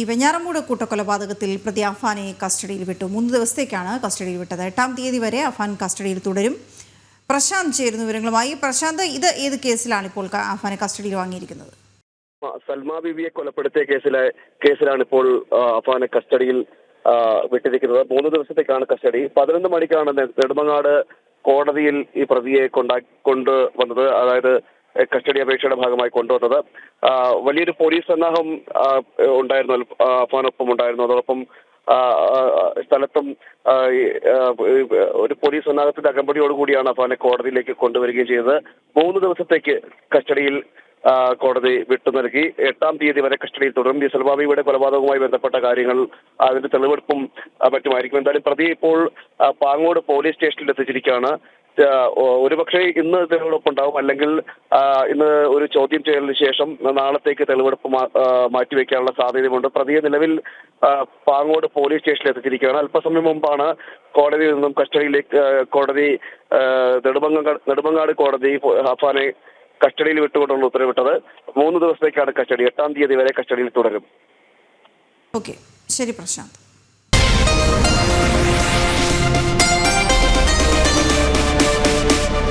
ഈ വെഞ്ഞാറമൂട് കൂട്ടക്കൊലപാതകത്തിൽ പ്രതി അഫാനെ കസ്റ്റഡിയിൽ വിട്ടു. മൂന്ന് ദിവസത്തേക്കാണ് കസ്റ്റഡിയിൽ വിട്ടത്. എട്ടാം തീയതി വരെ അഫാൻ കസ്റ്റഡിയിൽ തുടരും. പ്രശാന്ത് ചേരുന്ന വിവരങ്ങളുമായി. പ്രശാന്ത് ഇത് ഏത് കേസിലാണ് ഇപ്പോൾ അഫാനെ കസ്റ്റഡിയിൽ വാങ്ങിയിരിക്കുന്നത്? സൽമാ ബിബിയെ കൊലപ്പെടുത്തിയ കേസിലെ കേസിലാണ് ഇപ്പോൾ അഫാനെ കസ്റ്റഡിയിൽ വിട്ടിരിക്കുന്നത്. മൂന്ന് ദിവസത്തേക്കാണ് കസ്റ്റഡി. പതിനൊന്ന് മണിക്കാണ് നെടുമങ്ങാട് കോടതിയിൽ ഈ പ്രതിയെ കൊണ്ടാ കൊണ്ടുവന്നത്. അതായത് കസ്റ്റഡി അപേക്ഷയുടെ ഭാഗമായി കൊണ്ടുവന്നത്. വലിയൊരു പോലീസ് സന്നാഹം ഉണ്ടായിരുന്നു അഫാനൊപ്പം ഉണ്ടായിരുന്നു. അതോടൊപ്പം സ്ഥലത്തും ഒരു പോലീസ് സന്നാഹത്തിന്റെ അകമ്പടിയോടുകൂടിയാണ് അഫാനെ കോടതിയിലേക്ക് കൊണ്ടുവരികയും ചെയ്തത്. മൂന്ന് ദിവസത്തേക്ക് കസ്റ്റഡിയിൽ കോടതി വിട്ടു നൽകി. എട്ടാം തീയതി വരെ കസ്റ്റഡിയിൽ തുടരും. ഈ സൽബാബിയുടെ കൊലപാതകവുമായി ബന്ധപ്പെട്ട കാര്യങ്ങൾ അതിന്റെ തെളിവെടുപ്പും മറ്റുമായിരിക്കും. എന്തായാലും പ്രതി ഇപ്പോൾ പാങ്ങോട് പോലീസ് സ്റ്റേഷനിൽ എത്തിച്ചിരിക്കുകയാണ്. ഒരുപക്ഷെ ഇന്ന് തെളിവെടുപ്പ് ഉണ്ടാവും. അല്ലെങ്കിൽ ഇന്ന് ഒരു ചോദ്യം ചെയ്യലിന് ശേഷം നാളത്തേക്ക് തെളിവെടുപ്പ് മാറ്റിവെക്കാനുള്ള സാധ്യതയുണ്ട് പ്രതിയെ നിലവിൽ പാങ്ങോട് പോലീസ് സ്റ്റേഷനിൽ എത്തിച്ചിരിക്കുകയാണ്. അല്പസമയം മുമ്പാണ് കോടതിയിൽ നിന്നും കസ്റ്റഡിയിലേക്ക് കോടതി ആ, നെടുമങ്ങ നെടുമങ്ങാട് കോടതി ഹഫാനെ കസ്റ്റഡിയിൽ വിട്ടുകൊണ്ടുള്ള ഉത്തരവിട്ടത്. മൂന്ന് ദിവസത്തേക്കാണ് കസ്റ്റഡി. എട്ടാം തീയതി വരെ കസ്റ്റഡിയിൽ തുടരും. ഓക്കെ. ശരി പ്രശാന്ത്.